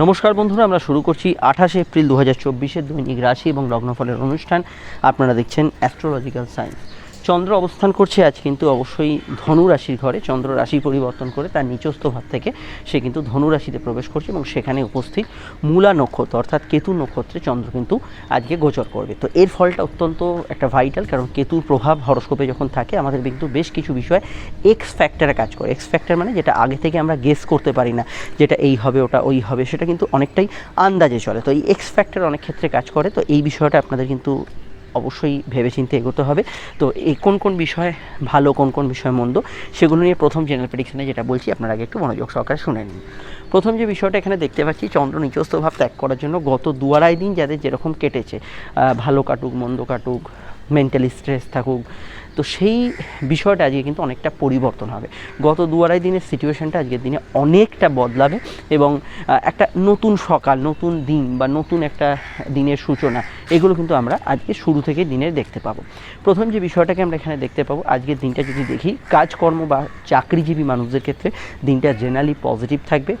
নমস্কার বন্ধুরা, আমরা শুরু করছি আঠাশে এপ্রিল দু হাজার চব্বিশের দৈনিক রাশি এবং লগ্নফলের অনুষ্ঠান। আপনারা দেখছেন অ্যাস্ট্রোলজিক্যাল সায়েন্স চন্দ্র অবস্থান করছে আজ কিন্তু অবশ্যই ধনু রাশির ঘরে। চন্দ্র রাশি পরিবর্তন করে তার নিচস্থ ভাব থেকে সে কিন্তু ধনু রাশিতে প্রবেশ করছে এবং সেখানে উপস্থিত মূলা নক্ষত্র অর্থাৎ কেতু নক্ষত্রে চন্দ্র কিন্তু আজকে গোচর করবে। তো এর ফলটা অত্যন্ত একটা ভাইটাল কারণ কেতুর প্রভাব হরস্কোপে যখন থাকে, আমাদের কিন্তু বেশ কিছু বিষয় এক্স ফ্যাক্টরে কাজ করে। এক্স ফ্যাক্টর মানে যেটা আগে থেকে আমরা গেস করতে পারি না, যেটা এই হবে, ওটা ওই হবে, সেটা কিন্তু অনেকটাই আন্দাজে চলে। তো এই এক্স ফ্যাক্টর অনেক ক্ষেত্রে কাজ করে। তো এই বিষয়টা আপনাদের কিন্তু অবশ্যই ভেবেচিন্তে এগোতে হবে। তো এই কোন কোন বিষয় ভালো, কোন কোন বিষয় মন্দ, সেগুলো নিয়ে প্রথম জেনারেল প্রেডিকশানে যেটা বলছি, আপনারা আগে একটু মনোযোগ সহকারে শুনে নিন প্রথম যে বিষয়টা এখানে দেখতে পাচ্ছি, চন্দ্র নিচস্থ ভাব ত্যাগ করার জন্য গত দু আড়াই দিন যাদের যেরকম কেটেছে ভালো কাটুক, মন্দ কাটুক মেন্টালি স্ট্রেস থাকুক, তো সেই বিষয়টা আজকে কিন্তু অনেকটা পরিবর্তন হবে। গত দু আড়াই দিনের সিচুয়েশনটা আজকের দিনে অনেকটা বদলাবে এবং একটা নতুন সকাল, নতুন দিন বা নতুন একটা দিনের সূচনা, এগুলো কিন্তু আমরা আজকে শুরু থেকে দিনের দেখতে পাবো। প্রথম যে বিষয়টাকে আমরা এখানে দেখতে পাবো, আজকের দিনটা যদি দেখি, কাজকর্ম বা চাকরিজীবী মানুষদের ক্ষেত্রে দিনটা জেনারেলি পজিটিভ থাকবে।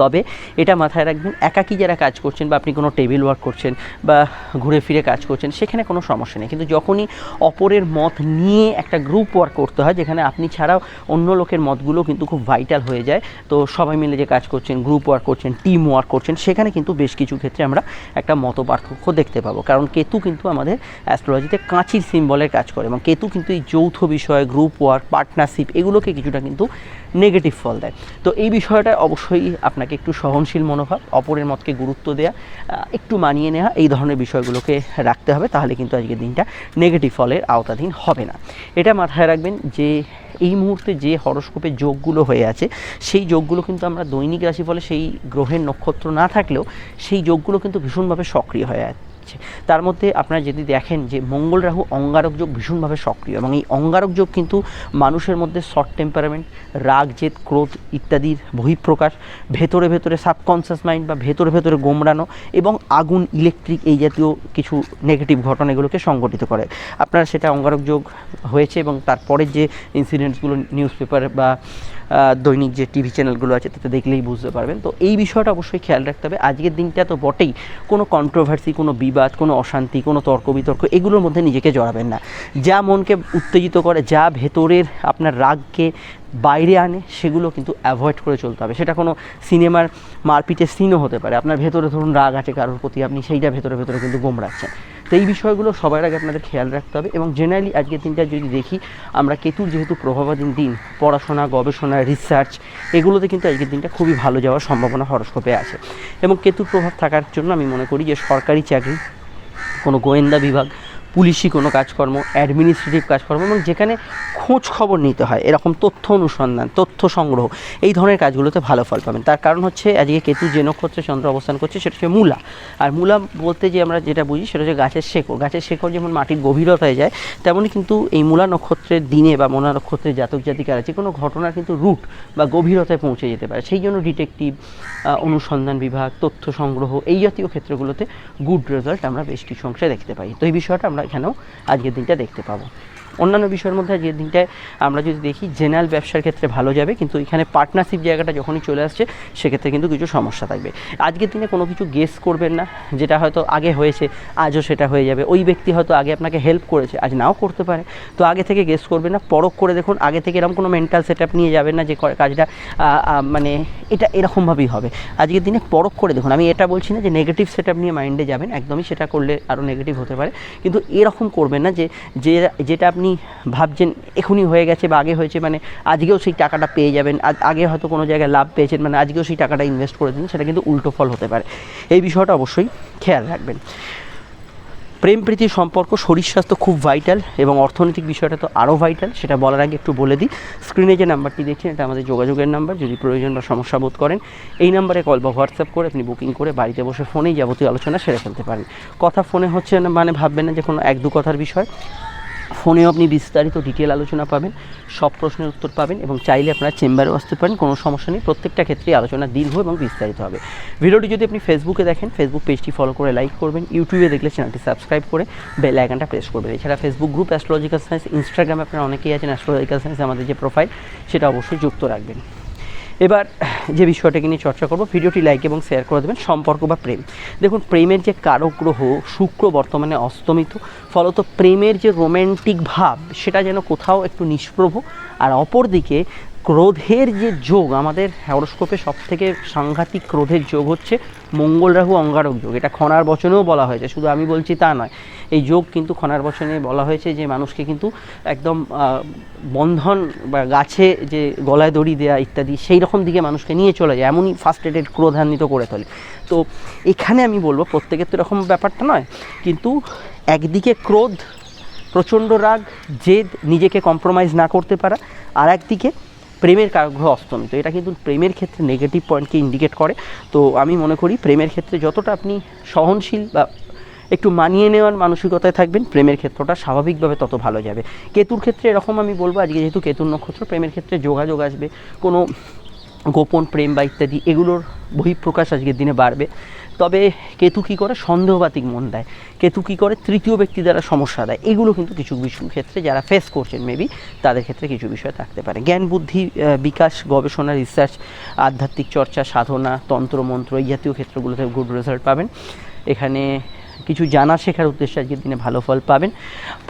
তবে এটা মাথায় রাখবেন, একাকী যারা কাজ করছেন বা আপনি কোনো টেবিল ওয়ার্ক করছেন বা ঘুরে ফিরে কাজ করছেন, সেখানে কোনো সমস্যা নেই। কিন্তু যখনই অপরের মত নিয়ে একটা গ্রুপ ওয়ার্ক করতে হয়, যেখানে আপনি ছাড়াও অন্য লোকের মতগুলো কিন্তু খুব ভাইটাল হয়ে যায়, তো সবাই মিলে যে কাজ করছেন গ্রুপ ওয়ার্ক করছেন টিম ওয়ার্ক করছেন, সেখানে কিন্তু বেশ কিছু ক্ষেত্রে আমরা একটা মত পার্থক্য দেখতে পাবো। কারণ কেতু কিন্তু আমাদের অ্যাস্ট্রোলজিতে কাঁচির সিম্বলের কাজ করে এবং কেতু কিন্তু এই যৌথ বিষয় গ্রুপ ওয়ার্ক পার্টনারশিপ এগুলোকে কিছুটা কিন্তু নেগেটিভ ফল দেয়। তো এই বিষয়টা অবশ্যই আপনাকে একটু সহনশীল মনোভাব, অপরের মতকে গুরুত্ব দেয়া একটু মানিয়ে নেওয়া, এই ধরনের বিষয়গুলোকে রাখতে হবে, তাহলে কিন্তু আজকের দিনটা নেগেটিভ ফলের আওতাধীন হবে না। এটা মাথায় রাখবেন যে এই মুহূর্তে যে হরস্কোপে যোগগুলো হয়ে আছে, সেই যোগগুলো কিন্তু আমরা দৈনিক রাশি ফলে সেই গ্রহের নক্ষত্র না থাকলেও সেই যোগগুলো কিন্তু ভীষণভাবে সক্রিয় হয়ে তার মধ্যে আপনারা যদি দেখেন যে মঙ্গল রাহু অঙ্গারক যোগ ভীষণভাবে সক্রিয় এবং এই অঙ্গারক যোগ কিন্তু মানুষের মধ্যে শর্ট টেম্পারামেন্ট রাগ, জেদ, ক্রোধ ইত্যাদির বহিঃপ্রকাশ, ভেতরে ভেতরে সাবকনসিয়াস মাইন্ড বা ভেতরে ভেতরে গোমড়ানো এবং আগুন ইলেকট্রিক এই জাতীয় কিছু নেগেটিভ ঘটনা এগুলোকে সংগঠিত করে। আপনারা সেটা অঙ্গারক যোগ হয়েছে এবং তারপরের যে ইনসিডেন্টসগুলো নিউজ পেপার বা দৈনিক যে টিভি চ্যানেলগুলো আছে তাতে দেখলেই বুঝতে পারবেন। তো এই বিষয়টা অবশ্যই খেয়াল রাখতে হবে। আজকের দিনটা তো বটেই। কোনো কন্ট্রোভার্সি কোনো বিবাদ, কোনো অশান্তি, কোনো তর্ক বিতর্ক এগুলোর মধ্যে নিজেকে জড়াবেন না। যা মনকে উত্তেজিত করে, যা ভেতরের আপনার রাগকে বাইরে আনে, সেগুলো কিন্তু অ্যাভয়েড করে চলতে হবে। সেটা কোনো সিনেমার মারপিটের সিনও হতে পারে। আপনার ভেতরে ধরুন রাগ আছে কারোর প্রতি, আপনি সেইটা ভেতরে ভেতরে কিন্তু গোমড়াচ্ছেন তো এই বিষয়গুলো সবার আগে আপনাদের খেয়াল রাখতে হবে এবং জেনারেলি আজকের দিনটা যদি দেখি, আমরা কেতুর যেহেতু প্রভাবাধীন দিন, পড়াশোনা, গবেষণা রিসার্চ এগুলোতে কিন্তু আজকের দিনটা খুবই ভালো যাওয়ার সম্ভাবনা হরস্কোপে আছে। এবং কেতুর প্রভাব থাকার জন্য আমি মনে করি যে সরকারি চাকরি, কোনো গোয়েন্দা বিভাগ পুলিশি কোনো কাজকর্ম অ্যাডমিনিস্ট্রেটিভ কাজকর্ম এবং যেখানে খোঁজ খবর নিতে হয়, এরকম তথ্য অনুসন্ধান, তথ্য সংগ্রহ, এই ধরনের কাজগুলোতে ভালো ফল পাবেন। তার কারণ হচ্ছে আজকে কেতু যে নক্ষত্রে চন্দ্র অবস্থান করছে, সেটা হচ্ছে মূলা। আর মূলা বলতে যে আমরা যেটা বুঝি, সেটা হচ্ছে গাছের শেকড়। গাছের শেকড় যেমন মাটির গভীরতায় যায় তেমনই কিন্তু এই মূলা নক্ষত্রের দিনে বা মূলা নক্ষত্রের জাতক জাতিকারা যে কোনো ঘটনার কিন্তু রুট বা গভীরতায় পৌঁছে যেতে পারে। সেই জন্য ডিটেকটিভ অনুসন্ধান বিভাগ, তথ্য সংগ্রহ, এই জাতীয় ক্ষেত্রগুলোতে গুড রেজাল্ট আমরা বেশ কিছু অংশে দেখতে পাই। তো এই বিষয়টা আমরা এখানেও আজকের দিনটা দেখতে পাবো। অন্যান্য বিষয়ের মধ্যে যে দিনটায় আমরা যদি দেখি, জেনারেল ব্যবসার ক্ষেত্রে ভালো যাবে, কিন্তু এখানে পার্টনারশিপ জায়গাটা যখনই চলে আসছে, সেক্ষেত্রে কিন্তু কিছু সমস্যা থাকবে। আজকের দিনে কোনো কিছু গেস করবেন না, যেটা হয়তো আগে হয়েছে, আজও সেটা হয়ে যাবে। ওই ব্যক্তি হয়তো আগে আপনাকে হেল্প করেছে, আজ নাও করতে পারে। তো আগে থেকে গেস করবেন না, পরখ করে দেখুন, আগে থেকে এরকম কোনো মেন্টাল সেট নিয়ে যাবেন না যে কাজটা মানে এটা এরকমভাবেই হবে। আজকের দিনে পরখ করে দেখুন, আমি এটা বলছি না যে নেগেটিভ সেট নিয়ে মাইন্ডে যাবেন, একদমই সেটা করলে আরও নেগেটিভ হতে পারে। কিন্তু এরকম করবেন না যে, যেটা আপনি ভাবছেন এখনই হয়ে গেছে বা আগে হয়েছে মানে আজকেও সেই টাকাটা পেয়ে যাবেন আগে হয়তো কোনো জায়গায় লাভ পেয়েছেন মানে আজকেও সেই টাকাটা ইনভেস্ট করে দিন সেটা কিন্তু উল্টো ফল হতে পারে। এই বিষয়টা অবশ্যই খেয়াল রাখবেন। প্রেম প্রীতির সম্পর্ক, শরীর স্বাস্থ্য খুব ভাইটাল এবং অর্থনৈতিক বিষয়টা তো আরও ভাইটাল সেটা বলার আগে একটু বলে দিই। স্ক্রিনে যে নাম্বারটি দেখছেন, এটা আমাদের যোগাযোগের নাম্বার, যদি প্রয়োজন বা সমস্যা বোধ করেন, এই নাম্বারে কল বা হোয়াটসঅ্যাপ করে আপনি বুকিং করে বাড়িতে বসে ফোনেই যাবতীয় আলোচনা সেরে ফেলতে পারেন। কথা ফোনে হচ্ছে না মানে ভাববেন না যে কোনো এক দু কথার বিষয়। ফোনেও আপনি বিস্তারিত ডিটেল আলোচনা পাবেন, সব প্রশ্নের উত্তর পাবেন এবং চাইলে আপনারা চেম্বারেও আসতে পারেন, কোনো সমস্যা নেই, প্রত্যেকটা ক্ষেত্রেই আলোচনা দীর্ঘ এবং বিস্তারিত হবে। ভিডিওটি যদি আপনি ফেসবুকে দেখেন ফেসবুক পেজটি ফলো করে লাইক করবেন ইউটিউবে দেখলে চ্যানেলটি সাবস্ক্রাইব করে বেল আইকনটা প্রেস করবেন। এছাড়া ফেসবুক গ্রুপ অ্যাস্ট্রোলজিক্যাল সায়েন্স ইনস্টাগ্রামে আপনারা অনেকেই আছেন অ্যাস্ট্রোলজিক্যাল সায়েন্স আমাদের যে প্রোফাইল সেটা অবশ্যই যুক্ত রাখবেন। এবার যে বিষয়টাকে নিয়ে চর্চা করব, ভিডিওটি লাইক এবং শেয়ার করে দেবেন সম্পর্ক বা প্রেম। দেখুন, প্রেমের যে কারক গ্রহ, শুক্র বর্তমানে অস্তমিত, ফলত প্রেমের যে রোম্যান্টিক ভাব, সেটা যেন কোথাও একটু নিষ্প্রভ, আর অপরদিকে ক্রোধের যে যোগ, আমাদের হরস্কোপে সব থেকে সাংঘাতিক ক্রোধের যোগ হচ্ছে মঙ্গল রাহু অঙ্গারক যোগ। এটা খনার বচনেও বলা হয়েছে, শুধু আমি বলছি তা নয়। এই যোগ কিন্তু খনার বচনে বলা হয়েছে যে মানুষকে কিন্তু একদম বন্ধন বা গাছে যে গলায় দড়ি দেওয়া ইত্যাদি, সেই রকম দিকে মানুষকে নিয়ে চলে যায়, এমনই ফার্স্টেডেড ক্রোধান্বিত করে তোলে। তো এখানে আমি বলব, প্রত্যেকের তো এরকম ব্যাপারটা নয়, কিন্তু একদিকে ক্রোধ, প্রচণ্ড রাগ, জেদ, নিজেকে কম্প্রোমাইজ না করতে পারা, আর একদিকে প্রেমের কারগ্রহ অস্তমিত এটা কিন্তু প্রেমের ক্ষেত্রে নেগেটিভ পয়েন্টকে ইন্ডিকেট করে। তো আমি মনে করি প্রেমের ক্ষেত্রে যতটা আপনি সহনশীল বা একটু মানিয়ে নেওয়ার মানসিকতায় থাকবেন, প্রেমের ক্ষেত্রটা স্বাভাবিকভাবে তত ভালো যাবে। কেতুর ক্ষেত্রে এরকম আমি বলব, আজকে যেহেতু কেতুর নক্ষত্র, প্রেমের ক্ষেত্রে যোগাযোগ আসবে। কোনো গোপন প্রেম বা ইত্যাদি, এগুলোর বহিঃপ্রকাশ আজকের দিনে বাড়বে। তবে কেতু কী করে? সন্দেহবাতিক মন দেয়। কেতু কী করে? তৃতীয় ব্যক্তি দ্বারা সমস্যা দেয়। এগুলো কিন্তু কিছু কিছু ক্ষেত্রে যারা ফেস করছেন মেবি তাদের ক্ষেত্রে কিছু বিষয় থাকতে পারে। জ্ঞান, বুদ্ধি বিকাশ, গবেষণা রিসার্চ আধ্যাত্মিক চর্চা, সাধনা, তন্ত্র, মন্ত্র, এই জাতীয় ক্ষেত্রগুলোতে গুড রেজাল্ট পাবেন। এখানে কিছু জানা শেখার উদ্দেশ্যে আজকের দিনে ভালো ফল পাবেন।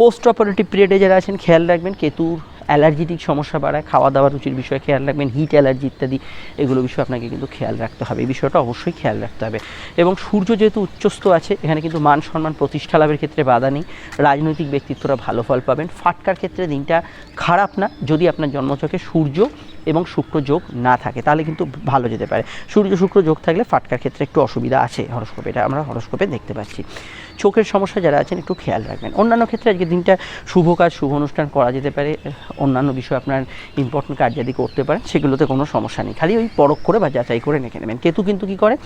পোস্ট অপারেটিভ পিরিয়ডে যারা আছেন, খেয়াল রাখবেন, কেতুর অ্যালার্জিটিক সমস্যা বাড়ায় খাওয়া দাওয়া রুচির বিষয়ে খেয়াল রাখবেন হিট অ্যালার্জি ইত্যাদি, এগুলো বিষয়ে আপনাকে কিন্তু খেয়াল রাখতে হবে। এই বিষয়টা অবশ্যই খেয়াল রাখতে হবে। এবং সূর্য যেহেতু উচ্চস্থ আছে, এখানে কিন্তু মান সম্মান, প্রতিষ্ঠা লাভের ক্ষেত্রে বাধা নেই। রাজনৈতিক ব্যক্তিত্বরা ভালো ফল পাবেন। ফাটকার ক্ষেত্রে দিনটা খারাপ না, যদি আপনার জন্মচকে সূর্য এবং শুক্র যোগ না থাকে, তাহলে কিন্তু ভালো যেতে পারে। সূর্য, শুক্র যোগ থাকলে ফাটকার ক্ষেত্রে একটু অসুবিধা আছে। হরস্কোপে এটা আমরা হরস্কোপে দেখতে পাচ্ছি। চোখের সমস্যা যারা আছেন, একটু খেয়াল রাখবেন। অন্যান্য ক্ষেত্রে আজকে দিনটা শুভ কাজ, শুভ অনুষ্ঠান করা যেতে পারে। অন্যান্য বিষয় আপনার ইম্পর্টেন্ট কার্যাদি করতে পারেন, সেগুলোতে কোনো সমস্যা নেই। খালি ওই পরখ করে বা যাচাই করে রেখে নেবেন। কেতু কিন্তু কী করে?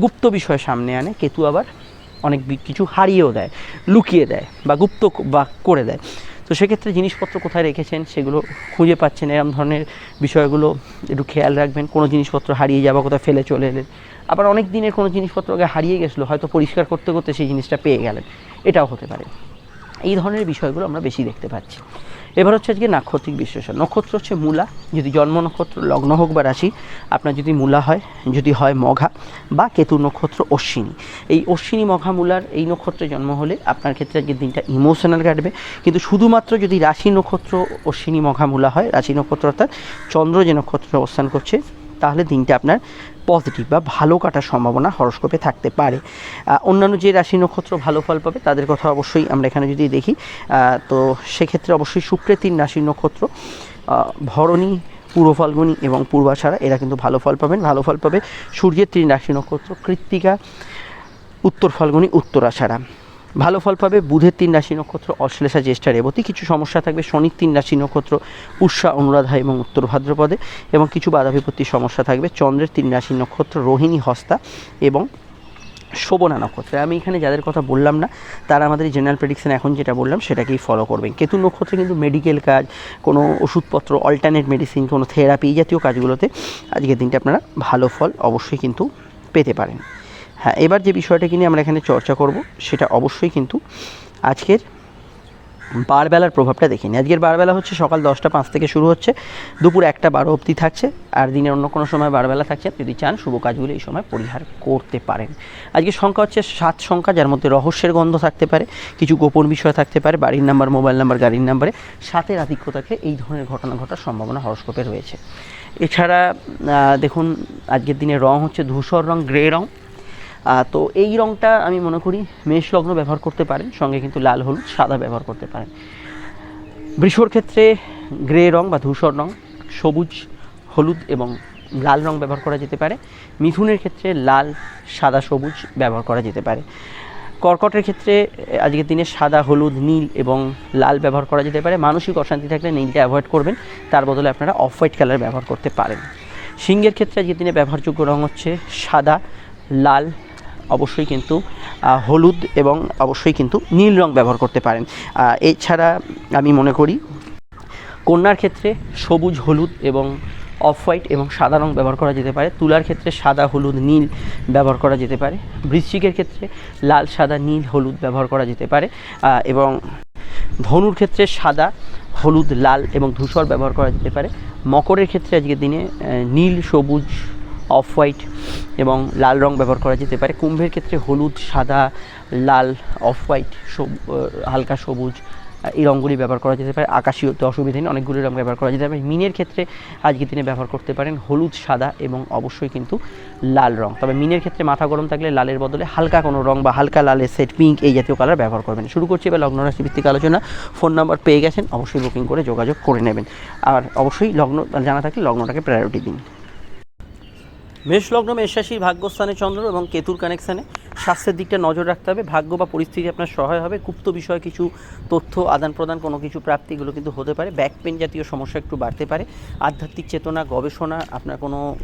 গুপ্ত বিষয় সামনে আনে। কেতু আবার অনেক কিছু হারিয়েও দেয়, লুকিয়ে দেয় বা গুপ্ত বা করে দেয়। তো সেক্ষেত্রে জিনিসপত্র কোথায় রেখেছেন, সেগুলো খুঁজে পাচ্ছেন, এরম ধরনের বিষয়গুলো একটু খেয়াল রাখবেন। কোনো জিনিসপত্র হারিয়ে যাওয়া কোথাও ফেলে চলে এলেন। আবার অনেক দিনের কোনো জিনিসপত্র আগে হারিয়ে গেছিল, হয়তো পরিষ্কার করতে করতে সেই জিনিসটা পেয়ে গেলেন। এটাও হতে পারে। এই ধরনের বিষয়গুলো আমরা বেশি দেখতে পাচ্ছি। এবার হচ্ছে আজকে নাক্ষত্রিক বিশ্লেষণ। নক্ষত্র হচ্ছে মূলা। যদি জন্ম নক্ষত্র, লগ্ন হোক বা রাশি, আপনার যদি মূলা হয়, যদি হয় মঘা বা কেতু নক্ষত্র, অশ্বিনী। এই অশ্বিনী, মঘা, মূলার এই নক্ষত্রে জন্ম হলে আপনার ক্ষেত্রে আজকের দিনটা ইমোশনাল কাটবে। কিন্তু শুধুমাত্র যদি রাশি নক্ষত্র, অশ্বিনী, মঘা, মূলা হয়, রাশি নক্ষত্র অর্থাৎ চন্দ্র যে নক্ষত্রে অবস্থান করছে তাহলে দিনটা আপনার পজিটিভ বা ভালো কাটার সম্ভাবনা হরস্কোপে থাকতে পারে। অন্যান্য যে রাশি নক্ষত্র ভালো ফল পাবে, তাদের কথা অবশ্যই আমরা এখানে যদি দেখি তো সেক্ষেত্রে অবশ্যই শুক্রের তিন রাশি নক্ষত্র ভরণী পূর্ব ফাল্গুনী এবং পূর্বাষাঢ়া, এরা কিন্তু ভালো ফল পাবেন। ভালো ফল পাবে সূর্যের তিন রাশি নক্ষত্র, কৃত্তিকা, উত্তর ফাল্গুনী, উত্তরাষাঢ়া। ভালো ফল পাবে, বুধের তিন রাশি নক্ষত্র, অশ্লেষা জ্যেষ্ঠা, রেবতী। কিছু সমস্যা থাকবে, শনির তিন রাশি নক্ষত্র, উষা, অনুরাধা এবং উত্তর ভাদ্রপদে। এবং কিছু বাধা বিপত্তির সমস্যা থাকবে, চন্দ্রের তিন রাশি নক্ষত্র, রোহিণী, হস্তা এবং শোভনা নক্ষত্রে। আমি এখানে যাদের কথা বললাম না, তারা আমাদের জেনারেল প্রেডিকশন এখন যেটা বললাম, সেটাকেই ফলো করবেন। কেতু নক্ষত্রে কিন্তু মেডিকেল কাজ, কোনো ওষুধপত্র অল্টারনেট মেডিসিন কোনো থেরাপি এই জাতীয় কাজগুলোতে আজকের দিনটা আপনারা ভালো ফল অবশ্যই কিন্তু পেতে পারেন। হ্যাঁ এবার যে বিষয়টাকে নিয়ে আমরা এখানে চর্চা করব, সেটা অবশ্যই কিন্তু আজকের বারবেলার প্রভাবটা দেখিনি আজকের বারবেলা হচ্ছে সকাল দশটা পাঁচ থেকে শুরু হচ্ছে, দুপুর একটা বারো অবধি থাকছে, আর দিনের অন্য কোনো সময় বারবেলা থাকছে। যদি চান, শুভ কাজগুলো এই সময় পরিহার করতে পারেন। আজকের সংখ্যা হচ্ছে সাত সংখ্যা, যার মধ্যে রহস্যের গন্ধ থাকতে পারে, কিছু গোপন বিষয় থাকতে পারে, বাড়ির নাম্বার, মোবাইল নাম্বার, গাড়ির নাম্বারে সাতের আধিক্যতাকে এই ধরনের ঘটনা ঘটার সম্ভাবনা হরস্কোপে রয়েছে। এছাড়া দেখুন, আজকের দিনে রং হচ্ছে ধূসর রং, গ্রে রং। তো এই রংটা আমি মনে করি মেষ লগ্ন ব্যবহার করতে পারেন, সঙ্গে কিন্তু লাল, হলুদ, সাদা ব্যবহার করতে পারেন। বৃষর ক্ষেত্রে গ্রে রং বা ধূসর রং, সবুজ, হলুদ এবং লাল রং ব্যবহার করা যেতে পারে। মিথুনের ক্ষেত্রে লাল, সাদা, সবুজ ব্যবহার করা যেতে পারে। কর্কটের ক্ষেত্রে আজকের দিনে সাদা, হলুদ, নীল এবং লাল ব্যবহার করা যেতে পারে। মানসিক অশান্তি থাকলে নীলটা অ্যাভয়েড করবেন, তার বদলে আপনারা অফ হোয়াইট কালার ব্যবহার করতে পারেন। সিংহের ক্ষেত্রে আজকের দিনে ব্যবহারযোগ্য রং হচ্ছে সাদা, লাল অবশ্যই কিন্তু হলুদ এবং অবশ্যই কিন্তু নীল রং ব্যবহার করতে পারেন। এছাড়া আমি মনে করি, কন্যার ক্ষেত্রে সবুজ, হলুদ এবং অফ হোয়াইট এবং সাদা রং ব্যবহার করা যেতে পারে। তুলার ক্ষেত্রে সাদা, হলুদ, নীল ব্যবহার করা যেতে পারে। বৃশ্চিকের ক্ষেত্রে লাল, সাদা, নীল, হলুদ ব্যবহার করা যেতে পারে। এবং ধনুর ক্ষেত্রে সাদা, হলুদ, লাল এবং ধূসর ব্যবহার করা যেতে পারে। মকরের ক্ষেত্রে আজকের দিনে নীল, সবুজ অফ হোয়াইট এবং লাল রং ব্যবহার করা যেতে পারে। কুম্ভের ক্ষেত্রে হলুদ, সাদা, লাল, অফ হোয়াইট হালকা সবুজ এই রঙগুলি ব্যবহার করা যেতে পারে। আকাশি হতে অসুবিধা নেই, অনেকগুলি রঙ ব্যবহার করা যেতে পারে। মিনের ক্ষেত্রে আজকের দিনে ব্যবহার করতে পারেন হলুদ, সাদা এবং অবশ্যই কিন্তু লাল রং। তবে মিনের ক্ষেত্রে মাথা গরম থাকলে লালের বদলে হালকা কোনো রং বা হালকা লালের সেট পিঙ্ক এই জাতীয় কালার ব্যবহার করবেন। শুরু করছি এবার লগ্ন রাশি ভিত্তিক আলোচনা। ফোন নাম্বার পেয়ে গেছেন, অবশ্যই বুকিং করে যোগাযোগ করে নেবেন। আর অবশ্যই লগ্ন জানা থাকলে লগ্নটাকে প্রায়োরিটি দিন। মেষ মেষরাশির মেষ রাশির ভাগ্যস্থানে চন্দ্র এবং কেতুর কানেকশানে স্বাস্থ্যের দিকটা নজর রাখতে হবে। ভাগ্য বা পরিস্থিতি আপনার সহায় হবে। গুপ্ত বিষয়ে কিছু তথ্য আদান প্রদান কোনো কিছু প্রাপ্তিগুলো কিন্তু হতে পারে। ব্যাক পেন জাতীয় সমস্যা একটু বাড়তে পারে। আধ্যাত্মিক চেতনা, গবেষণা, আপনার কোনো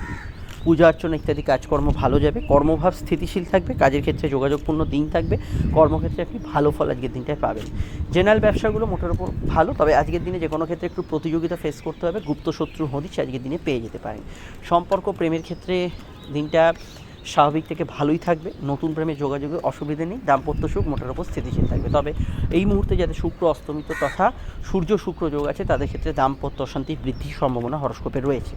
পূজা অর্চনা ইত্যাদি কাজকর্ম ভালো যাবে, কর্মভাব স্থিতিশীল থাকবে, কাজের ক্ষেত্রে যোগাযোগপূর্ণ দিন থাকবে, কর্মক্ষেত্রে আপনি ভালো ফল আজকের দিনটায় পাবেন। জেনারেল ব্যবসাগুলো মোটের ওপর ভালো, তবে আজকের দিনে যে কোনো ক্ষেত্রে একটু প্রতিযোগিতা ফেস করতে হবে, গুপ্ত শত্রু হদিশ আজকের দিনে পেয়ে যেতে পারেন। সম্পর্ক, প্রেমের ক্ষেত্রে দিনটা স্বাভাবিক থেকে ভালোই থাকবে, নতুন প্রেমে যোগাযোগে অসুবিধে নেই, দাম্পত্য সুখ মোটের ওপর স্থিতিশীল থাকবে। তবে এই মুহূর্তে যাতে শুক্র অস্তমিত তথা সূর্য শুক্র যোগ আছে, তাদের ক্ষেত্রে দাম্পত্য অশান্তি বৃদ্ধির সম্ভাবনা হরস্কোপে রয়েছে।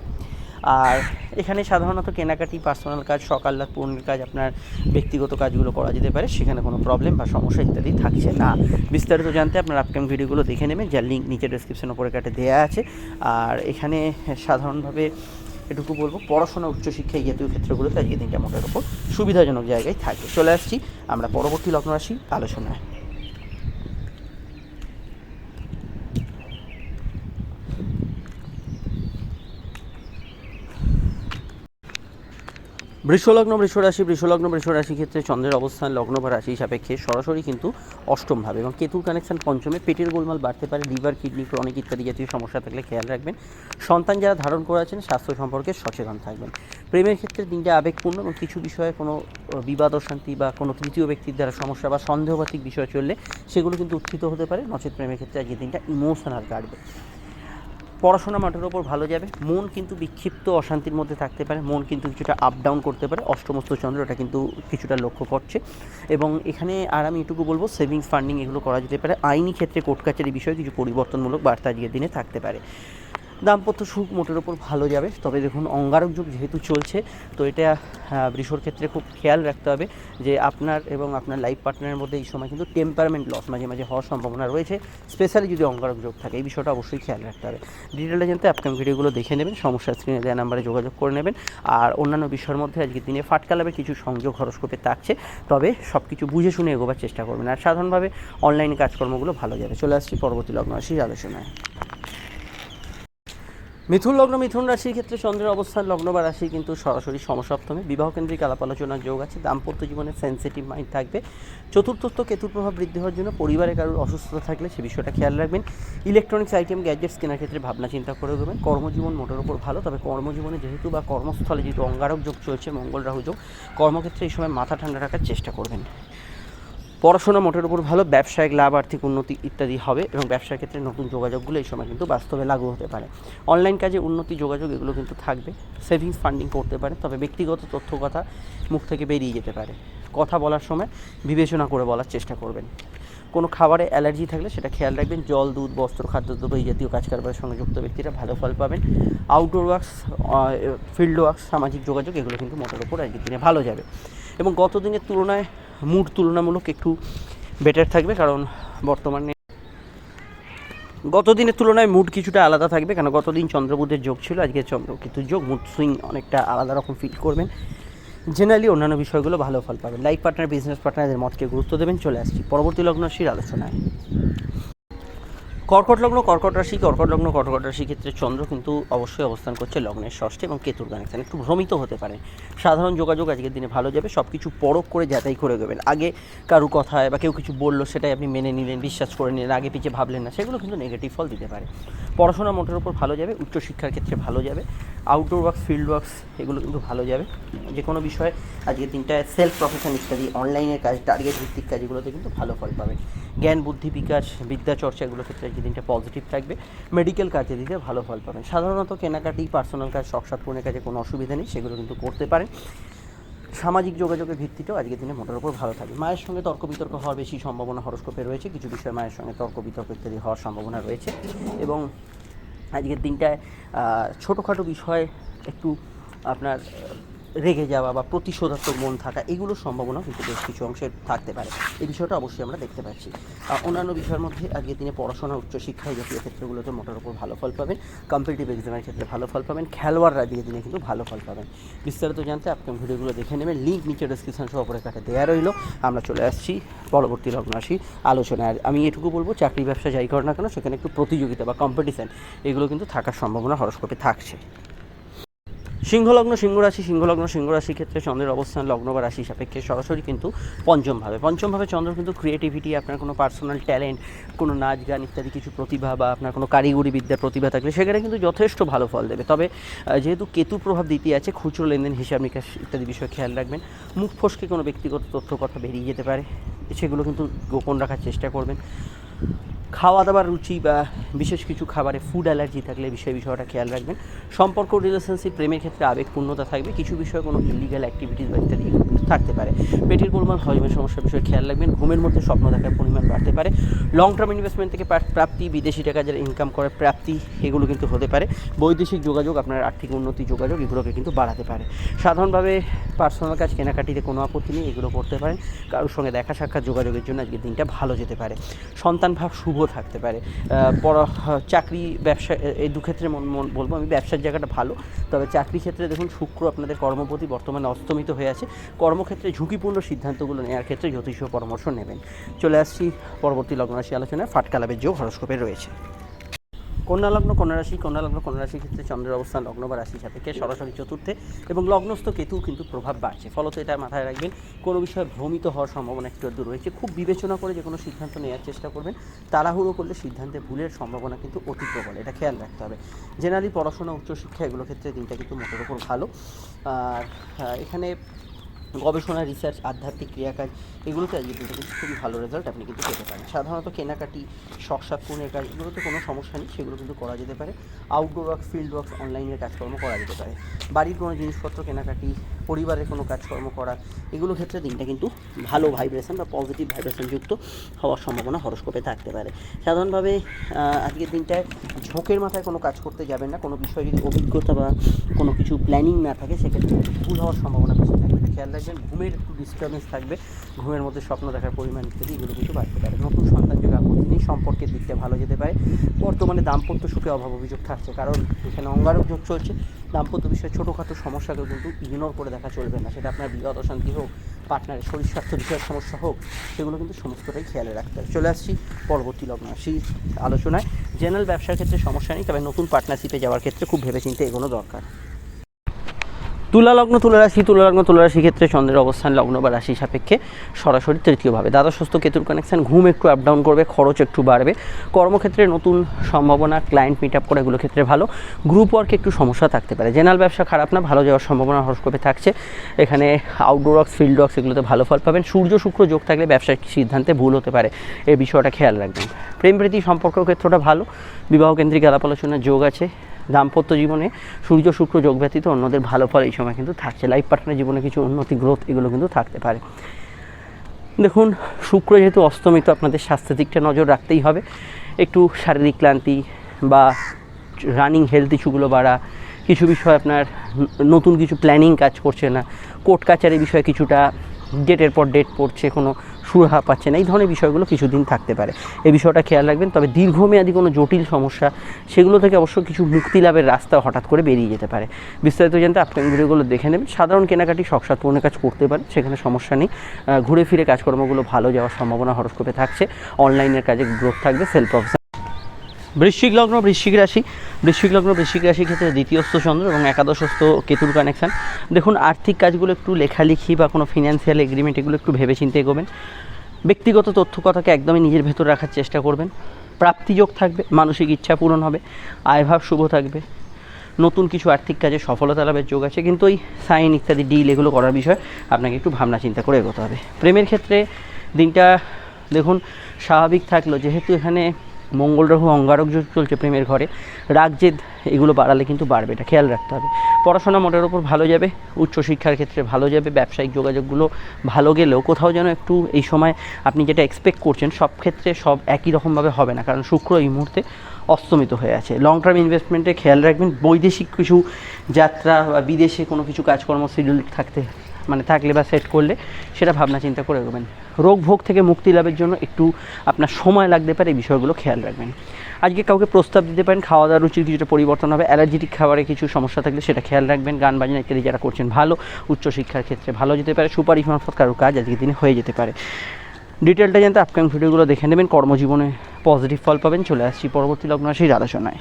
আর এখানে সাধারণত কেনাকাটি পার্সোনাল কাজ সকাল্লাদ পূর্ণের কাজ, আপনার ব্যক্তিগত কাজগুলো করা যেতে পারে, সেখানে কোনো প্রবলেম বা সমস্যা ইত্যাদি থাকছে না। বিস্তারিত জানতে আপনার আপকামিং ভিডিওগুলো দেখে নেবেন, যার লিঙ্ক নিচে ডেসক্রিপশন উপরে কাটে দেওয়া আছে। আর এখানে সাধারণভাবে এটুকু বলব, পড়াশোনা উচ্চশিক্ষা জাতীয় ক্ষেত্রগুলোতে আজকে দিনটা মোটের ওপর সুবিধাজনক জায়গায় থাকে। চলে আসছি, আমরা পরবর্তী লগ্ন রাশি আলোচনায়। বৃষলগ্ন, বৃষরাশি বৃষলগ্ন, বৃষরাশি ক্ষেত্রে চন্দ্রের অবস্থান লগ্ন বা রাশি সাপেক্ষে সরাসরি কিন্তু অষ্টম ভাবে এবং কেতুর কানেকশন পঞ্চমে পেটের গোলমাল বাড়তে পারে লিভার কিডনি ক্রনিক ইত্যাদি জাতীয় সমস্যা থাকলে খেয়াল রাখবেন। সন্তান যারা ধারণ করে আছেন, স্বাস্থ্য সম্পর্কে সচেতন থাকবেন। প্রেমের ক্ষেত্রে দিনটা আবেগপূর্ণ এবং কিছু বিষয়ে কোনো বিবাদ, অশান্তি বা কোনো তৃতীয় ব্যক্তির দ্বারা সমস্যা বা সন্দেহবাতিক বিষয় চললে সেগুলো কিন্তু উত্থিত হতে পারে। নচেত প্রেমের ক্ষেত্রে আজকের দিনটা ইমোশনাল কাটবে। পড়াশোনা মাঠের ওপর ভালো যাবে। মন কিন্তু বিক্ষিপ্ত অশান্তির মধ্যে থাকতে পারে। মন কিন্তু কিছুটা আপ ডাউন করতে পারে। অষ্টমস্ত চন্দ্র, এটা কিন্তু কিছুটা লক্ষ্য করছে। এবং এখানে আর আমি এটুকু বলব সেভিংস ফান্ডিং এগুলো করা যেতে পারে। আইনি ক্ষেত্রে কোর্ট কাছারি বিষয়ে কিছু পরিবর্তনমূলক বার্তা আজকের দিনে থাকতে পারে। দাম্পত্য সুখ মোটের ওপর ভালো যাবে। তবে দেখুন, অঙ্গারক যুগ যেহেতু চলছে, তো এটা বৃষর ক্ষেত্রে খুব খেয়াল রাখতে হবে যে আপনার এবং আপনার লাইফ পার্টনারের মধ্যে এই সময় কিন্তু টেম্পারমেন্ট লস মাঝে মাঝে হওয়ার সম্ভাবনা রয়েছে স্পেশালি যদি অঙ্গারক যোগ থাকে। এই বিষয়টা অবশ্যই খেয়াল রাখতে হবে। ডিটেলে জানতে আপকামিং ভিডিওগুলো দেখে নেবেন, সমস্যা স্ক্রিনে দেওয়া নাম্বারে যোগাযোগ করে নেবেন। আর অন্যান্য বিষয়ের মধ্যে আজকে দিনে ফাটকা ফাটকালাবে কিছু সংযোগ হরস্কোপে থাকছে, তবে সব কিছু বুঝে শুনে এগোবার চেষ্টা করবেন। আর সাধারণভাবে অনলাইন কাজকর্মগুলো ভালো যাবে। চলে আসছি পরবর্তী লগ্ন রাশির আলোচনায়। মিথুন লগ্ন, মিথুন রাশির ক্ষেত্রে চন্দ্রের অবস্থান, লগ্ন বা রাশি কিন্তু সরাসরি সমসপ্তমে। বিবাহ কেন্দ্রিক আলাপ আলোচনার যোগ আছে, দাম্পত্য জীবনে সেন্সিটিভ মাইন্ড থাকবে। চতুর্থস্থ কেতুর প্রভাব বৃদ্ধি হওয়ার জন্য পরিবারে কারোর অসুস্থতা থাকলে সে বিষয়টা খেয়াল রাখবেন। ইলেকট্রনিক্স আইটেম গ্যাজেটস কেনার ক্ষেত্রে ভাবনা, চিন্তা করে দেবেন। কর্মজীবন মোটের উপর ভালো, তবে কর্মজীবনে যেহেতু বা কর্মস্থলে যেহেতু অঙ্গারক যোগ চলছে, মঙ্গল রাহু যোগ, কর্মক্ষেত্রে এই সময় মাথা ঠান্ডা রাখার চেষ্টা করবেন। পড়াশোনা মোটের উপর ভালো, ব্যবসায়িক লাভ, আর্থিক উন্নতি ইত্যাদি হবে এবং ব্যবসার ক্ষেত্রে নতুন যোগাযোগগুলো এই সময় কিন্তু বাস্তবে লাগু হতে পারে। অনলাইন কাজে উন্নতি যোগাযোগ এগুলো কিন্তু থাকবে সেভিংস ফান্ডিং করতে পারে, তবে ব্যক্তিগত তথ্য কথা মুখ থেকে বেরিয়ে যেতে পারে। কথা বলার সময় বিবেচনা করে বলার চেষ্টা করবেন। কোনো খাবারে অ্যালার্জি থাকলে সেটা খেয়াল রাখবেন, জল, দুধ, বস্ত্র খাদ্যদ্রব্য এই জাতীয় কাজ কারবারের সঙ্গে যুক্ত ব্যক্তিরা ভালো ফল পাবেন। আউটডোর ওয়ার্কস ফিল্ড ওয়ার্কস সামাজিক যোগাযোগ এগুলো কিন্তু মোটের ওপর আজকের দিনে ভালো যাবে। এবং গত দিনের তুলনায় মুড তুলনামূলক একটু বেটার থাকবে, কারণ বর্তমানে গত দিনের তুলনায় মুড কিছুটা আলাদা থাকবে কারণ গতদিন চন্দ্রবুধের যোগ ছিল, আজকে চন্দ্রকেতুর যোগ মুড সুইং অনেকটা আলাদা রকম ফিল করবেন। জেনারেলি অন্যান্য বিষয়গুলো ভালো ফল পাবেন। লাইফ পার্টনার বিজনেস পার্টনারদের মতকে গুরুত্ব দেবেন। চলে আসছি পরবর্তী লগ্নশীর আলোচনায়। কর্কট লগ্ন, কর্কট রাশি, কর্কট লগ্ন, কর্কট রাশি ক্ষেত্রে চন্দ্র কিন্তু অবশ্যই অবস্থান করছে লগ্নের ষষ্ঠে এবং কেতুর স্থানে একটু ভ্রমিত হতে পারে। সাধারণ যোগাযোগ আজকের দিনে ভালো যাবে সব কিছু পরখ করে যাচাই করে দেবেন আগে কারু কথায় বা কেউ কিছু বলল সেটাই আপনি মেনে নিলেন, বিশ্বাস করে নিলেন, আগে পিছিয়ে ভাবলেন না, সেগুলো কিন্তু নেগেটিভ ফল দিতে পারে। পড়াশোনা মোটের উপর ভালো যাবে, উচ্চশিক্ষার ক্ষেত্রে ভালো যাবে। আউটডোর ওয়ার্কস ফিল্ড ওয়ার্কস এগুলো কিন্তু ভালো যাবে। যে কোনো বিষয়ে আজকের দিনটায় সেলফ প্রফেশন ইত্যাদি অনলাইনের কাজ টার্গেট ভিত্তিক কাজ এগুলোতে কিন্তু ভালো ফল পাবেন জ্ঞান, বুদ্ধি, বিকাশ, বিদ্যা চর্চা এগুলো ক্ষেত্রে আজকের দিনটা পজিটিভ থাকবে। মেডিকেল কাজে দিতে ভালো ফল পাবেন। সাধারণত কেনাকাটি পার্সোনাল কাজ, শখ সাত পূরণের কাজে কোনো অসুবিধা নেই, সেগুলো কিন্তু করতে পারেন। সামাজিক যোগাযোগের ভিত্তিতেও আজকের দিনে মোটের উপর ভালো থাকবে মায়ের সঙ্গে তর্ক বিতর্ক হওয়ার বেশি সম্ভাবনা হরস্কোপে রয়েছে। কিছু বিষয়ে মায়ের সঙ্গে তর্ক বিতর্ক ইত্যাদি হওয়ার সম্ভাবনা রয়েছে। এবং আজকের দিনটায় ছোটোখাটো বিষয় একটু আপনার রেগে যাওয়া বা প্রতিশোধাত্মক মন থাকা এগুলোর সম্ভাবনা কিন্তু বেশ কিছু অংশে থাকতে পারে। এই বিষয়টা অবশ্যই আমরা দেখতে পাচ্ছি। অন্যান্য বিষয়ের মধ্যে আজকের দিনে পড়াশোনা উচ্চশিক্ষা জাতীয় ক্ষেত্রগুলোতে মোটার উপর ভালো ফল পাবেন। কম্পিটিটিভ এক্সামের ক্ষেত্রে ভালো ফল পাবেন। খেলোয়াড়রা দিয়ে দিনে কিন্তু ভালো ফল পাবেন। বিস্তারিত জানতে আপনি ভিডিওগুলো দেখে নেবেন। লিঙ্ক নিচে ডিসক্রিপশন সহ অপরের কাছে দেওয়া রইল। আমরা চলে আসছি পরবর্তী লগ্ন আসি আলোচনায়। আমি এটুকু বলব, চাকরি ব্যবসা যাই করো না কেন, সেখানে একটু প্রতিযোগিতা বা কম্পিটিশান এগুলো কিন্তু থাকার সম্ভাবনা হরস্কোপে থাকছে। সিংহলগ্ন, সিংহরাশি, সিংহলগ্ন, সিংহরাশির ক্ষেত্রে চন্দ্রের অবস্থান লগ্ন বা রাশি সাপেক্ষে সরাসরি কিন্তু পঞ্চমভাবে। পঞ্চমভাবে চন্দ্র কিন্তু ক্রিয়েটিভিটি আপনার কোনো পার্সোনাল ট্যালেন্ট কোনো নাচ, গান ইত্যাদি কিছু প্রতিভা বা আপনার কোনো কারিগরি বিদ্যার প্রতিভা থাকলে সেখানে কিন্তু যথেষ্ট ভালো ফল দেবে। তবে যেহেতু কেতু প্রভাব দ্বিতীয় আছে, খুচরো লেনদেন, হিসাব নিকাশ ইত্যাদি বিষয়ে খেয়াল রাখবেন। মুখ ফসকে কোনো ব্যক্তিগত তথ্য কথা বেরিয়ে যেতে পারে, সেগুলো কিন্তু গোপন রাখার চেষ্টা করবেন। খাওয়া দাওয়ার রুচি বা বিশেষ কিছু খাবারে ফুড অ্যালার্জি থাকলে বিষয় বিষয়টা খেয়াল রাখবেন। সম্পর্ক রিলেশনশিপ প্রেমের ক্ষেত্রে আবেগপূর্ণতা থাকবে। কিছু বিষয়ে কোনো ইলিগাল অ্যাক্টিভিটিস বা ইত্যাদি থাকতে পারে। পেটের পরিমাণ, হজমের সমস্যার বিষয়ে খেয়াল রাখবেন। ঘুমের মধ্যে স্বপ্ন দেখার পরিমাণ বাড়তে পারে। লং টার্ম ইনভেস্টমেন্ট থেকে প্রাপ্তি, বিদেশি টাকা যারা ইনকাম করে, প্রাপ্তি এগুলো কিন্তু হতে পারে। বৈদেশিক যোগাযোগ, আপনার আর্থিক উন্নতি যোগাযোগ এগুলোকে কিন্তু বাড়াতে পারে। সাধারণভাবে পার্সোনাল কাজ, কেনাকাটিতে কোনো আপত্তি নেই, এগুলো করতে পারেন। কারোর সঙ্গে দেখা সাক্ষাৎ যোগাযোগের জন্য আজকের দিনটা ভালো যেতে পারে। সন্তান ভাব শুভ থাকতে পারে। পড়া, চাকরি, ব্যবসা এই দু ক্ষেত্রে বলব আমি, ব্যবসার জায়গাটা ভালো। তবে চাকরি ক্ষেত্রে দেখুন, শুক্র আপনাদের কর্মপতি বর্তমানে অস্তমিত হয়ে আছে। কর্মক্ষেত্রে ঝুঁকিপূর্ণ সিদ্ধান্তগুলো নেওয়ার ক্ষেত্রে জ্যোতিষীয় পরামর্শ নেবেন। চলে আসছি পরবর্তী লগ্নরাশি আলোচনায়। ফাটকালাবের যোগ হরস্কোপে রয়েছে। কন্যা লগ্ন, কন্যা রাশি, কন্যা লগ্ন, কন্যা রাশির ক্ষেত্রে চন্দ্রের অবস্থান, লগ্ন বা রাশি সাপেক্ষে সরাসরি চতুর্থে এবং লগ্নস্থ কেতু কিন্তু প্রভাব বাড়ছে। ফলত এটা মাথায় রাখবেন, কোনো বিষয়ে ভ্রমিত হওয়ার সম্ভাবনা একটু আধটু রয়েছে। খুব বিবেচনা করে যে কোনো সিদ্ধান্ত নেওয়ার চেষ্টা করবেন। তাড়াহুড়ো করলে সিদ্ধান্তে ভুলের সম্ভাবনা কিন্তু অতি প্রবল, এটা খেয়াল রাখতে হবে। জেনারেলি পড়াশোনা, উচ্চশিক্ষা, এগুলো ক্ষেত্রে দিনটা কিন্তু মোটের উপর ভালো। আর এখানে গবেষণা রিসার্চ আধ্যাত্মিক ক্রিয়াকাজ, এগুলোতে আজকে কিন্তু খুবই ভালো রেজাল্ট আপনি কিন্তু পেতে পারেন। সাধারণত কেনাকাটি শখ সাত পূর্ণের কাজ, এগুলোতে কোনো সমস্যা নেই, সেগুলো কিন্তু করা যেতে পারে। আউটডোর ওয়ার্ক ফিল্ড ওয়ার্ক অনলাইনের কাজকর্ম করা যেতে পারে। বাড়ির কোনো জিনিসপত্র কেনাকাটি, পরিবারের কোনো কাজকর্ম করা, এগুলো ক্ষেত্রে দিনটা কিন্তু ভালো ভাইব্রেশন বা পজিটিভ ভাইব্রেশন যুক্ত হওয়ার সম্ভাবনা হরস্কোপে থাকতে পারে। সাধারণভাবে আজকের দিনটায় ঝোঁকের মাথায় কোনো কাজ করতে যাবেন না। কোনো বিষয়ে যদি অভিজ্ঞতা বা কোনো কিছু প্ল্যানিং না থাকে, সেক্ষেত্রে ভুল হওয়ার সম্ভাবনা বেশি এটা খেয়াল রাখবেন, ঘুমের একটু ডিস্টার্বেন্স থাকবে, ঘুমের মধ্যে স্বপ্ন দেখার পরিমাণ ইত্যাদি এগুলো কিন্তু বাড়তে পারে। নতুন সন্তান যোগ আপত্তি সম্পর্কের দিকটা ভালো যেতে পারে। বর্তমানে দাম্পত্য সুখে অভাব অভিযোগ থাকছে, কারণ এখানে অঙ্গারক যোগ চলছে। দাম্পত্য বিষয়ে ছোটোখাটো সমস্যাকেও কিন্তু ইগনোর করে দেখা চলবে না। সেটা আপনার বিবাদ অশান্তি হোক পার্টনারের শরীর স্বাস্থ্য বিষয়ের সমস্যা হোক, সেগুলো কিন্তু সমস্তটাই খেয়ালে রাখতে হবে। চলে আসছি পরবর্তী লগ্ন আসি আলোচনায়। জেনারেল ব্যবসার ক্ষেত্রে সমস্যা নেই, তবে নতুন পার্টনারশিপে যাওয়ার ক্ষেত্রে খুব ভেবেচিন্তে এগোনো দরকার। তুলা লগ্ন তুলা রাশি তুলা লগ্ন তুলা ক্ষেত্রে চন্দ্রের অবস্থান লগ্ন বা রাশি সাপেক্ষে সরাসরি তৃতীয়ভাবে। দ্বাদশস্থ কেতুর কানেকশান ঘুম একটু আপ ডাউন করবে, খরচ একটু বাড়বে। কর্মক্ষেত্রে নতুন সম্ভাবনা ক্লায়েন্ট মিট আপ করা এগুলো ক্ষেত্রে ভালো। গ্রুপ ওয়ার্কে একটু সমস্যা থাকতে পারে। জেনারেল ব্যবসা খারাপ না, ভালো যাওয়ার সম্ভাবনা হরস্কোপে থাকছে। এখানে আউটডোর ওয়ার্কস ফিল্ড ওয়ার্কস এগুলোতে ভালো ফল পাবেন। সূর্য শুক্র যোগ থাকলে ব্যবসায়িক সিদ্ধান্তে ভুল হতে পারে। এই বিষয়টা খেয়াল রাখবেন। প্রেম প্রীতি সম্পর্ক ক্ষেত্রটা ভালো। বিবাহ কেন্দ্রিক আলাপ আলোচনার যোগ আছে। দাম্পত্য জীবনে সূর্য শুক্র যোগ ব্যতীত অন্যদের ভালো ফল এই সময় কিন্তু থাকছে। লাইফ পার্টনার জীবনে কিছু উন্নতি গ্রোথ এগুলো কিন্তু থাকতে পারে। দেখুন, শুক্র যেহেতু অস্তমিত আপনাদের স্বাস্থ্যের দিকটা নজর রাখতেই হবে। একটু শারীরিক ক্লান্তি বা রানিং হেলথ ইস্যুগুলো বাড়া, কিছু বিষয় আপনার নতুন কিছু প্ল্যানিং কাজ করছে না। কোর্ট কাচারি বিষয়ে কিছুটা ডেটের পর ডেট পড়ছে, কোনো সুরাহা পাচ্ছে না এই ধরনের বিষয়গুলো কিছুদিন থাকতে পারে। এই বিষয়টা খেয়াল রাখবেন। তবে দীর্ঘমেয়াদী কোনো জটিল সমস্যা, সেগুলো থেকে অবশ্য কিছু মুক্তি লাভের রাস্তা হঠাৎ করে বেরিয়ে যেতে পারে। বিস্তারিত জানতে আপনার ভিডিওগুলো দেখে নেবেন। সাধারণ কেনাকাটি শখসাৎপূর্ণ কাজ করতে পারেন, সেখানে সমস্যা নেই। ঘুরে ফিরে কাজকর্মগুলো ভালো যাওয়ার সম্ভাবনা হরস্কোপে থাকছে। অনলাইনের কাজে গ্রোথ থাকবে সেলফ বৃশ্চিক লগ্ন, বৃশ্চিক রাশি। বৃশ্চিক লগ্ন, বৃশ্চিক রাশির ক্ষেত্রে দ্বিতীয়স্থ চন্দ্র এবং একাদশস্থ কেতুর কানেকশান দেখুন, আর্থিক কাজগুলো একটু লেখালেখি বা কোনো ফিনান্সিয়াল এগ্রিমেন্ট এগুলো একটু ভেবেচিন্তে এগোবেন। ব্যক্তিগত তথ্য কথাকে একদমই নিজের ভেতর রাখার চেষ্টা করবেন। প্রাপ্তিযোগ থাকবে, মানসিক ইচ্ছা পূরণ হবে, আয়ভাব শুভ থাকবে। নতুন কিছু আর্থিক কাজে সফলতা লাভের যোগ আছে। কিন্তু ওই সাইন ইত্যাদি ডিল এগুলো করার বিষয়ে আপনাকে একটু ভাবনা চিন্তা করে এগোতে হবে। প্রেমের ক্ষেত্রে দিনটা, দেখুন, স্বাভাবিক থাকল। যেহেতু এখানে মঙ্গল রাহু অঙ্গারক চলছে প্রেমের ঘরে। রাগ, জেদ, এগুলো বাড়ালে কিন্তু বাড়বে এটা খেয়াল রাখতে হবে। পড়াশোনা মোটের ওপর ভালো যাবে, উচ্চশিক্ষার ক্ষেত্রে ভালো যাবে, ব্যবসায়িক যোগাযোগগুলো ভালো গেলেও কোথাও যেন একটু এই সময় আপনি যেটা এক্সপেক্ট করছেন, সব ক্ষেত্রে সব একই রকমভাবে হবে না। কারণ শুক্র এই মুহূর্তে অস্তমিত হয়ে আছে। লং টার্ম ইনভেস্টমেন্টে খেয়াল রাখবেন, বৈদেশিক কিছু যাত্রা বা বিদেশে কোনো কিছু কাজকর্ম শিডিউল থাকতে মানে থাকলে বা সেট করলে সেটা ভাবনা চিন্তা করে এগোবেন রোগ ভোগ থেকে মুক্তি লাভের জন্য একটু আপনার সময় লাগতে পারে, এই বিষয়গুলো খেয়াল রাখবেন। আজকে কাউকে প্রস্তাব দিতে পারেন খাওয়া দাওয়ার রুচির কিছুটা পরিবর্তন হবে, অ্যালার্জেটিক খাবারে কিছু সমস্যা থাকলে সেটা খেয়াল রাখবেন। গান বাজনা ইত্যাদি যারা করছেন, ভালো উচ্চশিক্ষার ক্ষেত্রে ভালো যেতে পারে, সুপারিশ মারফত কারও কাজ আজকের দিনে হয়ে যেতে পারে। ডিটেলটা জানতে আপকামিং ভিডিওগুলো দেখে নেবেন, কর্মজীবনে পজিটিভ ফল পাবেন। চলে আসছি পরবর্তী লগ্ন রাশির আলোচনায়।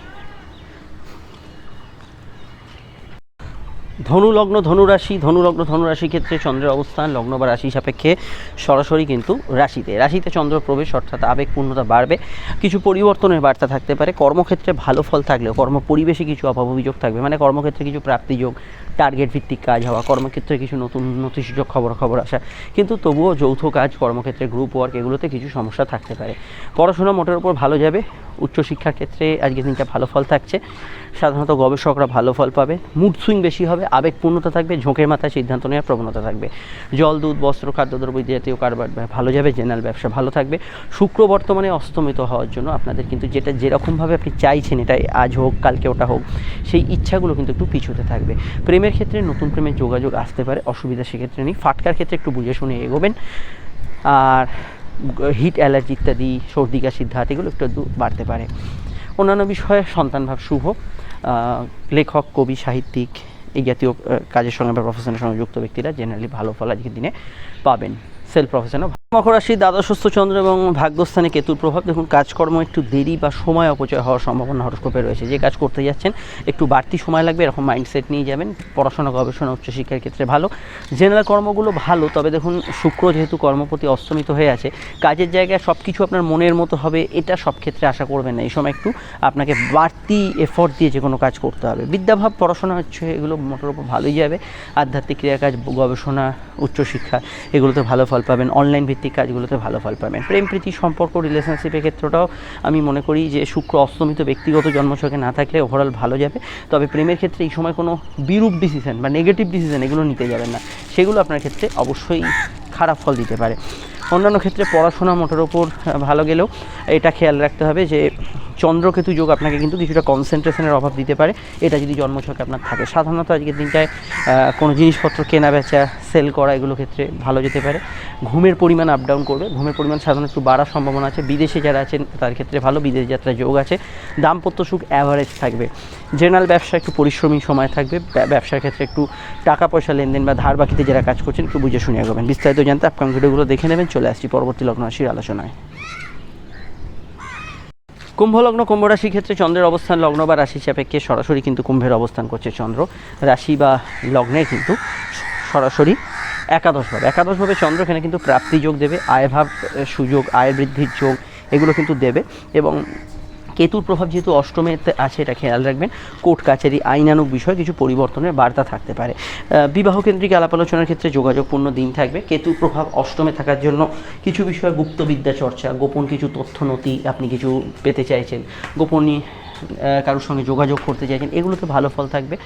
ধনু লগ্ন ধনু রাশি ধনু লগ্ন ধনু রাশি ক্ষেত্রে চন্দ্রের অবস্থান লগ্ন বা রাশি সাপেক্ষে সরাসরি কিন্তু রাশিতে। রাশিতে চন্দ্র প্রবেশ অর্থাৎ আবেগপূর্ণতা বাড়বে। কিছু পরিবর্তনের বার্তা থাকতে পারে। কর্মক্ষেত্রে ভালো ফল থাকলেও কর্ম পরিবেশে কিছু অভাব অভিযোগ থাকবে। মানে কর্মক্ষেত্রে কিছু প্রাপ্তিযোগ টার্গেট ভিত্তিক কাজ হওয়া, কর্মক্ষেত্রে কিছু নতুন সুযোগ খবর খবর আসা। কিন্তু তবুও যৌথ কাজ, কর্মক্ষেত্রে গ্রুপ ওয়ার্ক এগুলোতে কিছু সমস্যা থাকতে পারে। পড়াশোনা মোটের উপর ভালো যাবে। উচ্চশিক্ষার ক্ষেত্রে আজকের দিনটা ভালো ফল থাকছে। সাধারণত গবেষকরা ভালো ফল পাবে মুড সুইং বেশি হবে, আবেগপূর্ণতা থাকবে, ঝোঁকের মাথায় সিদ্ধান্ত নেওয়ার প্রবণতা থাকবে। জল, দুধ, বস্ত্র খাদ্যদ্রব্য জাতীয় কারবার ভালো যাবে জেনারেল ব্যবসা ভালো থাকবে। শুক্র বর্তমানে অস্তমিত হওয়ার জন্য আপনাদের কিন্তু যেটা যেরকমভাবে আপনি চাইছেন এটা আজ হোক, কালকে ওটা হোক, সেই ইচ্ছাগুলো কিন্তু একটু পিছুতে থাকবে। প্রেমের ক্ষেত্রে নতুন প্রেমের যোগাযোগ আসতে পারে, অসুবিধা সেক্ষেত্রে নেই। ফাটকার ক্ষেত্রে একটু বুঝে শুনে এগোবেন। আর হিট অ্যালার্জি ইত্যাদি, সর্দি কাশির ধাত এগুলো একটু বাড়তে পারে। অন্যান্য বিষয়ে সন্তানভাব শুভ। লেখক, কবি, সাহিত্যিক এই জাতীয় কাজের সঙ্গে বা প্রফেশনের সঙ্গে যুক্ত ব্যক্তিরা জেনারেলি ভালো ফল আজকের দিনে পাবেন। সেলফ প্রফেশনও মকর রাশি দ্বাদশস্থ চন্দ্র এবং ভাগ্যস্থানে কেতুর প্রভাব, দেখুন, কাজকর্ম একটু দেরি বা সময় অপচয় হওয়ার সম্ভাবনা হরস্কোপে রয়েছে। যে কাজ করতে যাচ্ছেন, একটু বাড়তি সময় লাগবে, এরকম মাইন্ডসেট নিয়ে যাবেন। পড়াশোনা, গবেষণা, উচ্চশিক্ষার ক্ষেত্রে ভালো। জেনারেল কর্মগুলো ভালো, তবে দেখুন, শুক্র যেহেতু কর্মপতি অস্তমিত হয়ে আছে, কাজের জায়গায় সব কিছু আপনার মনের মতো হবে, এটা সব ক্ষেত্রে আশা করবেন না। এই সময় একটু আপনাকে বাড়তি এফোর্ট দিয়ে যে কোনো কাজ করতে হবে। বিদ্যাভাব, পড়াশোনা হচ্ছে, এগুলো মোটর উপর ভালোই যাবে। আধ্যাত্মিক ক্রিয়া কাজ গবেষণা, উচ্চশিক্ষা, এগুলোতে ভালো ফল পাবেন অনলাইন ভিত্তিক কাজগুলোতে ভালো ফল পাবেন। প্রেম, প্রীতি, সম্পর্ক রিলেশনশিপের ক্ষেত্রটাও আমি মনে করি যে শুক্র অস্তমিত ব্যক্তিগত জন্মছকে না থাকলে ওভারঅল ভালো যাবে। তবে প্রেমের ক্ষেত্রে এই সময় কোনো বিরূপ ডিসিশন বা নেগেটিভ ডিসিশন এগুলো নিতে যাবেন না। সেগুলো আপনার ক্ষেত্রে অবশ্যই খারাপ ফল দিতে পারে। অন্যান্য ক্ষেত্রে পড়াশোনা মোটের ওপর ভালো গেলেও এটা খেয়াল রাখতে হবে যে চন্দ্রকেতু যোগ আপনাকে কিন্তু কিছুটা কনসেন্ট্রেশনের অভাব দিতে পারে। এটা যদি জন্মছকে আপনার থাকে। সাধারণত আজকের দিনটায় কোনো জিনিসপত্র কেনা, বেচা সেল করা এগুলো ক্ষেত্রে ভালো যেতে পারে। ঘুমের পরিমাণ আপ ডাউন করবে। ঘুমের পরিমাণ সাধারণত একটু বাড়ার সম্ভাবনা আছে। বিদেশে যারা আছেন, তার ক্ষেত্রে ভালো। বিদেশ যাত্রায় যোগ আছে। দাম্পত্য সুখ অ্যাভারেজ থাকবে। জেনারেল ব্যবসা একটু পরিশ্রমী সময় থাকবে। ব্যবসার ক্ষেত্রে একটু টাকা পয়সা লেনদেন বা ধার বাকিতে যারা কাজ করছেন, একটু বুঝে শুনে এগোবেন বিস্তারিত জানতে আপকাম ভিডিওগুলো দেখে নেবেন। চলে আসছি পরবর্তী লগ্ন রাশির আলোচনায়। কুম্ভ লগ্ন, কুম্ভ রাশির ক্ষেত্রে চন্দ্রের অবস্থান, লগ্ন বা রাশি সাপেক্ষে সরাসরি কিন্তু কুম্ভের অবস্থান করছে চন্দ্র। রাশি বা লগ্নে কিন্তু সরাসরি একাদশভাবে। একাদশভাবে চন্দ্র এখানে কিন্তু প্রাপ্তি যোগ দেবে, আয়ভাব সুযোগ, আয় বৃদ্ধির যোগ এগুলো কিন্তু দেবে এবং কেতুর প্রভাব যেহেতু অষ্টমেতে আছে এটা খেয়াল রাখবেন। কোর্ট কাছারি আইনানুক বিষয়ে কিছু পরিবর্তনের বার্তা থাকতে পারে। বিবাহ কেন্দ্রিক আলাপ আলোচনার ক্ষেত্রে যোগাযোগপূর্ণ দিন থাকবে। কেতুর প্রভাব অষ্টমে থাকার জন্য কিছু বিষয়ে গুপ্তবিদ্যা চর্চা গোপন কিছু তথ্য নথি আপনি কিছু পেতে চাইছেন। গোপনীয় আহ, কারোর সঙ্গে যোগাযোগ করতে চাইছেন, এগুলোতে ভালো ফল থাকবে।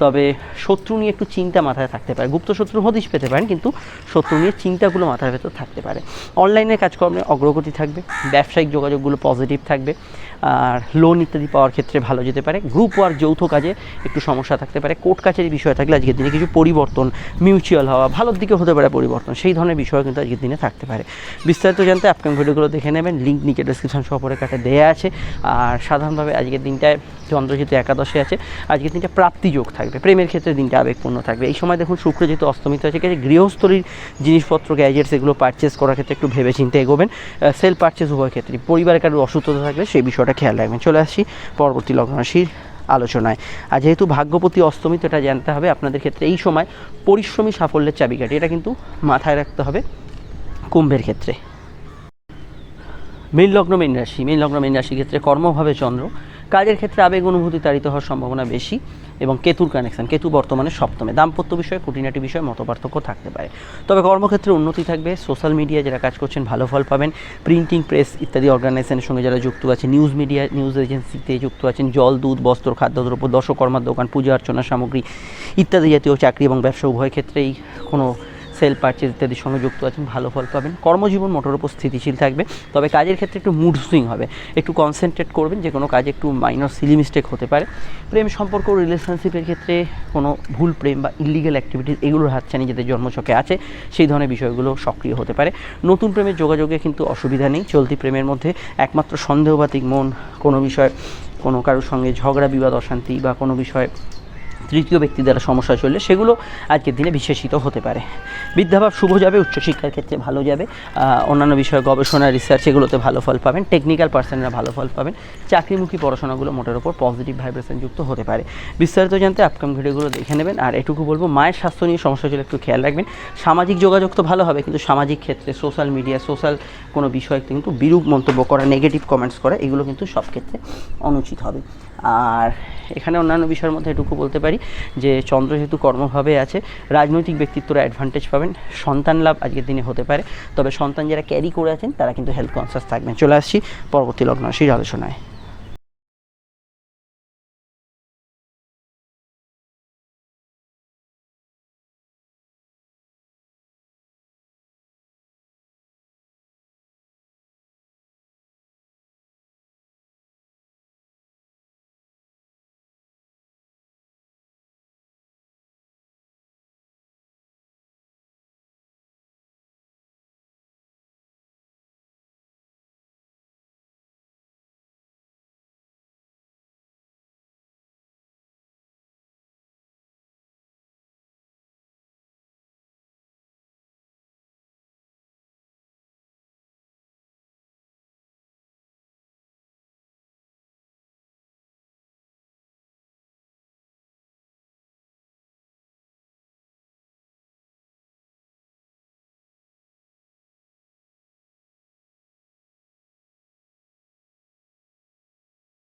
তবে শত্রু নিয়ে একটু চিন্তা মাথায় থাকতে পারে। গুপ্ত শত্রু হদিশ পেতে পারেন, কিন্তু শত্রু নিয়ে চিন্তাগুলো মাথার ভেতর থাকতে পারে। অনলাইনে কাজকর্মে অগ্রগতি থাকবে, ব্যবসায়িক যোগাযোগগুলো পজিটিভ থাকবে, আর লোন ইত্যাদি পাওয়ার ক্ষেত্রে ভালো যেতে পারে। গ্রুপ ওয়ার্ক যৌথ কাজে একটু সমস্যা থাকতে পারে। কোর্ট কাছারি বিষয় থাকলে আজকের দিনে কিছু পরিবর্তন মিউচুয়াল হওয়া, ভালোর দিকে হতে পারে পরিবর্তন। সেই ধরনের বিষয় কিন্তু আজকের দিনে থাকতে পারে। বিস্তারিত জানতে আপকাম ভিডিওগুলো দেখে নেবেন। লিঙ্ক নিচে ডিসক্রিপশন সহপরে কাটে দেওয়া আছে। আর সাধারণভাবে আজকের দিনটায় চন্দ্র যেহেতু একাদশে আছে, আজকের দিনটা প্রাপ্তিযোগ থাকবে, প্রেমের ক্ষেত্রে দিনটা আবেগপূর্ণ থাকবে। এই সময় দেখুন শুক্র যেহেতু অস্তমিত আছে কাজে গৃহস্থলীর জিনিসপত্র গ্যাজেটস এগুলো পারচেস করার ক্ষেত্রে একটু ভেবে চিন্তে এগোবেন সেল পারচেস উভয় ক্ষেত্রে। পরিবারের কারোর অসুস্থতা থাকলে সেই বিষয়টা খেয়াল রাখবেন। চলে আসছি পরবর্তী লগ্ন রাশির আলোচনায়। আর যেহেতু ভাগ্যপতি অস্তমিত এটা জানতে হবে আপনাদের ক্ষেত্রে। এই সময় পরিশ্রমী সাফল্যের চাবিকাঠি এটা কিন্তু মাথায় রাখতে হবে কুম্ভের ক্ষেত্রে। মীন লগ্ন, মীন রাশি। মীন লগ্ন, মীন রাশির ক্ষেত্রে কর্মভাবে চন্দ্র। কাজের ক্ষেত্রে আবেগ অনুভূতি তাড়িত হওয়ার সম্ভাবনা বেশি এবং কেতুর কানেকশন কেতু বর্তমানে সপ্তমে। দাম্পত্য বিষয়ে, খুঁটিনাটি বিষয়ে মতপার্থক্য থাকতে পারে। তবে কর্মক্ষেত্রে উন্নতি থাকবে। সোশ্যাল মিডিয়া যারা কাজ করছেন, ভালো ফল পাবেন। প্রিন্টিং প্রেস ইত্যাদি অর্গানাইজেশনের সঙ্গে যারা যুক্ত আছেন নিউজ মিডিয়া নিউজ এজেন্সিতে যুক্ত আছেন, জল, দুধ, বস্ত্র, খাদ্যদ্রব্য দশকর্মার দোকান পূজা অর্চনা সামগ্রী ইত্যাদি জাতীয় চাকরি এবং ব্যবসা উভয় ক্ষেত্রেই কোনো সেল পারচেজ ইত্যাদির সঙ্গে যুক্ত আছেন, ভালো ফল পাবেন। কর্মজীবন মোটর উপর স্থিতিশীল থাকবে, তবে কাজের ক্ষেত্রে একটু মুড সুইং হবে। একটু কনসেন্ট্রেট করবেন, যে কোনো কাজে একটু মাইনর সিলি মিস্টেক হতে পারে। প্রেম সম্পর্ক রিলেশনশিপের ক্ষেত্রে কোনো ভুল, প্রেম বা ইলিগেল অ্যাক্টিভিটিস এগুলোর হাতছানি যাদের জন্মছকে আছে, সেই ধরনের বিষয়গুলো সক্রিয় হতে পারে। নতুন প্রেমের যোগাযোগে কিন্তু অসুবিধা নেই, চলতি প্রেমের মধ্যে একমাত্র সন্দেহবাতিক মন, কোনো বিষয় কোনো কারোর সঙ্গে ঝগড়া, বিবাদ, অশান্তি বা কোনো বিষয় তৃতীয় ব্যক্তি দ্বারা সমস্যা চললে সেগুলো আজকের দিনে বিশেষিত হতে পারে। বিদ্যাভাব শুভ যাবে, উচ্চশিক্ষার ক্ষেত্রে ভালো যাবে অন্যান্য বিষয়ে গবেষণা রিসার্চ এগুলোতে ভালো ফল পাবেন টেকনিক্যাল পার্সনরা ভালো ফল পাবেন, চাকরিমুখী পড়াশোনাগুলো মোটের ওপর পজিটিভ ভাইব্রেশন যুক্ত হতে পারে। বিস্তারিত জানতে আপকাম ভিডিওগুলো দেখে নেবেন, আর এটুকু বলব, মায়ের স্বাস্থ্য নিয়ে সমস্যা চলে একটু খেয়াল রাখবেন। সামাজিক যোগাযোগ তো ভালো হবে, কিন্তু সামাজিক ক্ষেত্রে সোশ্যাল মিডিয়া সোশ্যাল কোনো বিষয়ে কিন্তু বিরূপ মন্তব্য করা নেগেটিভ কমেন্টস করা, এগুলো কিন্তু সব ক্ষেত্রে অনুচিত হবে। আর এখানে অন্যান্য বিষয়ের মধ্যে এটুকু বলতে পারি যে চন্দ্র যেহেতু কর্মভাবে আছে, রাজনৈতিক ব্যক্তিত্বরা অ্যাডভান্টেজ পাবেন, সন্তান লাভ আজকের দিনে হতে পারে, তবে সন্তান যারা ক্যারি করে আছেন তারা কিন্তু হেলথ কনসিয়াস থাকবেন। চলে আসছি পরবর্তী লগ্ন সেই আলোচনায়।